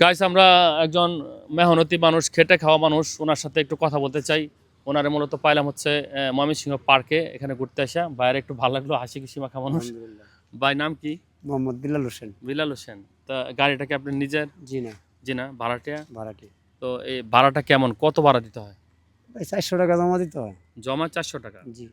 Guys আমরা একজন মেহনতি মানুষ খেটে খাওয়া মানুষ ওনার সাথে একটু কথা বলতে চাই। ওনারে মূলত পাইলাম হচ্ছে ময়মনসিংহ পার্কে এখানে ঘুরতে আসা। বাইরে একটু ভালো লাগল হাসি খুশি মাখা মানুষ। ভাই নাম কি? মোহাম্মদ বিলাল হোসেন। বিলাল হোসেন। তা গাড়িটা কি আপনি নিজের? জি না। জি না ভাড়াটিয়া? ভাড়াটি। তো এই ভাড়াটা কেমন? কত ভাড়া দিতে হয়? ভাই চারশো টাকা জমা দিতে হয়। জমা চারশো টাকা? জি।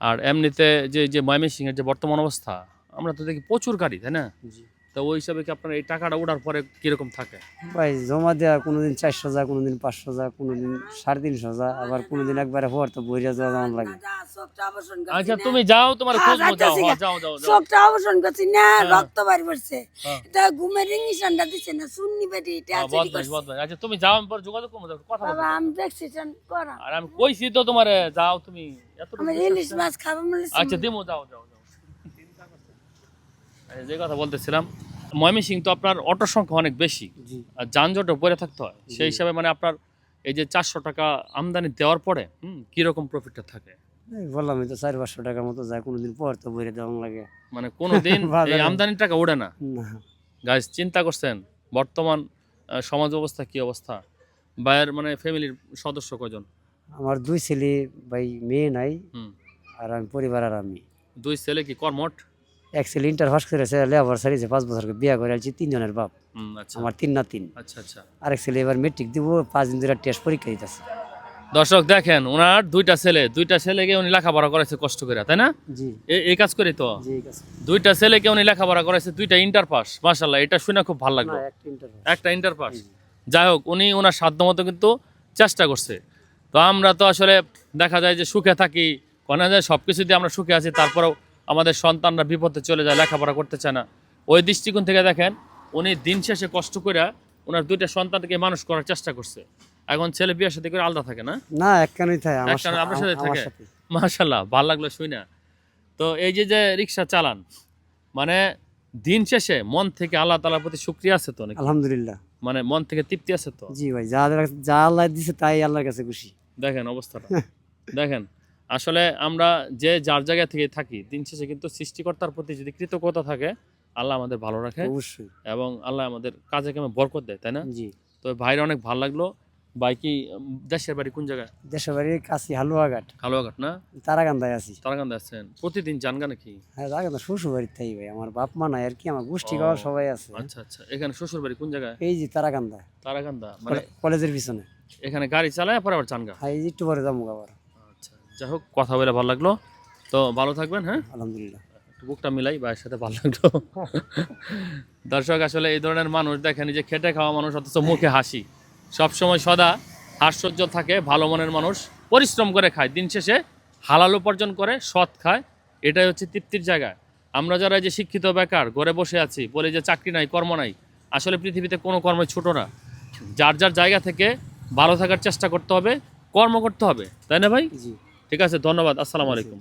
আর এমনিতে যে যে ময়মনসিংহের যে বর্তমান অবস্থা আমরা তো দেখি প্রচুর গাড়ি তাই না? জি। তো ওই হিসাবে কি আপনার এই টাকাটা ওঠার পরে কীরকম থাকে? ভাই জমা দেওয়া কোনোদিন চারশো যা কোনোদিন পাঁচশো যা কোনোদিন সাড়ে তিনশো যা আবার কোনোদিন একবারে হওয়ার তো বইরা যাওয়া যেমন লাগে। আচ্ছা তুমি যাও তোমার হ্যাঁ, খোঁজ যাও যাইতাছি হ্যাঁ, গা। যাও যাও যাও। চোখটা অবসর করছি না রক্ত বাড়ি পড়ছে হ্যাঁ। এটা ঘুমের ইঞ্জেকশনটা দিচ্ছে না শুননি বেটি এটা হ্যাঁ, আছে আচ্ছা তুমি যাও আমি পরে যোগাযোগ করব কথা বাবা আমি দেখছি করা আর আমি কইছি তো তোমার যাও তুমি এত আমি ইলিশ মাছ খাব আচ্ছা দিমো যাও যাও। যে কথা বলতেছিলাম ময়মনসিং তো আপনার অটোর সংখ্যা অনেক বেশি। আর যানজটও পরে থাকতে হয়। সেই হিসাবে মানে আপনার এই যে চারশো টাকা আমদানি দেওয়ার পরে কীরকম প্রফিটটা থাকে? বললাম তো চার পাঁচশো টাকার মতো যায় কোনোদিন পর তো বইরে দেওয়া লাগে। মানে কোনোদিন এই আমদানির টাকা ওঠে না। গাইজ চিন্তা করছেন বর্তমান সমাজ অবস্থা কি অবস্থা? ভাইয়ের মানে ফ্যামিলির সদস্য কজন আমার দুই ছেলে ভাই মেয়ে নাই হুম। আর আমি পরিবার আর আমি। দুই ছেলে কি কর্মট এক ছেলে ইন্টার পাস করেছে লেবার সারিছে পাঁচ বছর বিয়া করে আলছি তিনজনের বাপ। আচ্ছা। আমার তিন না তিন। আচ্ছা আচ্ছা। আরেক ছেলে এবার মেট্রিক দিব পাঁচ দিন ধরে টেস্ট পরীক্ষা দিতেছে। দর্শক দেখেন ওনার দুইটা ছেলে দুইটা ছেলেকে উনি লেখাপড়া করেছে কষ্ট করে তাই না? এই কাজ করি তো? দুইটা ছেলেকে উনি লেখাপড়া করেছে দুইটা ইন্টার পাস মাশাল্লাহ এটা শুনে খুব ভালো লাগল। একটা ইন্টার পাস যাই হোক উনি ওনার সাধ্য মতো কিন্তু চেষ্টা করছে। তো আমরা তো আসলে দেখা যায় যে সুখে থাকি কোনা যায় সব কিছু দিয়ে আমরা সুখে আছি তারপরেও আমাদের সন্তানরা বিপদে চলে যায় লেখাপড়া করতে চায় না। ওই দৃষ্টিকোণ থেকে দেখেন উনি দিন শেষে কষ্ট করে ওনার দুইটা সন্তানকে মানুষ করার চেষ্টা করছে। এখন ছেলে বিয়ের সাথে করে আলাদা থাকে না? না একখানেই থাকে আমার একখানে সাথে- আপনার সাথে থাকে? মাশাল্লাহ ভালো লাগল শুই না। তো এই যে যে রিক্সা চালান মানে দিন শেষে মন থেকে আল্লাহ তালার প্রতি শুক্রিয়া আছে তো নাকি? আলহামদুলিল্লাহ। মানে মন থেকে তৃপ্তি আছে তো? জি ভাই যা যা আল্লাহ দিছে তাই আল্লাহর কাছে খুশি। দেখেন অবস্থাটা। দেখেন আসলে আমরা যে যার জায়গা থেকে থাকি দিন শেষে কিন্তু সৃষ্টিকর্তার প্রতি যদি কৃতজ্ঞতা থাকে আল্লাহ আমাদের ভালো রাখে অবশ্যই। এবং আল্লাহ আমাদের কাজে কামে বরকত দেয় তাই না? জি। তো ভাইরা অনেক ভালো লাগল। ভাই কি দেশের বাড়ি কোন জায়গায়? দেশের বাড়ির কাছে হালুয়াঘাট। হালুয়াঘাট না? তারাকান্দায় আছি। তারাকান্দা আছেন। প্রতিদিন জানগা নাকি? হ্যাঁ তারাকান্দা শ্বশুর বাড়ির তাই ভাই। আমার বাপ মা নাই আর কি আমার গোষ্ঠী ও। গাওয়ার সবাই আছে। আচ্ছা আচ্ছা। এখানে শ্বশুর বাড়ি কোন জায়গায়? এই যে তারাকান্দা তারাকান্দা মানে কলেজের পিছনে। এখানে গাড়ি চালায় পরে আবার চানগা হ্যাঁ একটু পরে যাব আবার। যাই হোক কথা বলে ভালো লাগল। তো ভালো থাকবেন হ্যাঁ? আলহামদুলিল্লাহ। বুকটা মিলাই ভাইয়ের সাথে ভালো লাগল। দর্শক আসলে এই ধরনের মানুষ দেখেন যে খেটে খাওয়া মানুষ অথচ মুখে হাসি। সব সময় সদা হাস্যজ্জ্বল থাকে ভালো মনের মানুষ পরিশ্রম করে খায় দিন শেষে হালাল উপার্জন করে সৎ খায় এটাই হচ্ছে তৃপ্তির জায়গা। আমরা যারা এই যে শিক্ষিত বেকার ঘরে বসে আছি বলে যে চাকরি নাই কর্ম নাই আসলে পৃথিবীতে কোনো কর্মই ছোট না। যার যার জায়গা থেকে ভালো থাকার চেষ্টা করতে হবে কর্ম করতে হবে তাই না ভাই? জি। ঠিক আছে ধন্যবাদ আসসালামু আলাইকুম।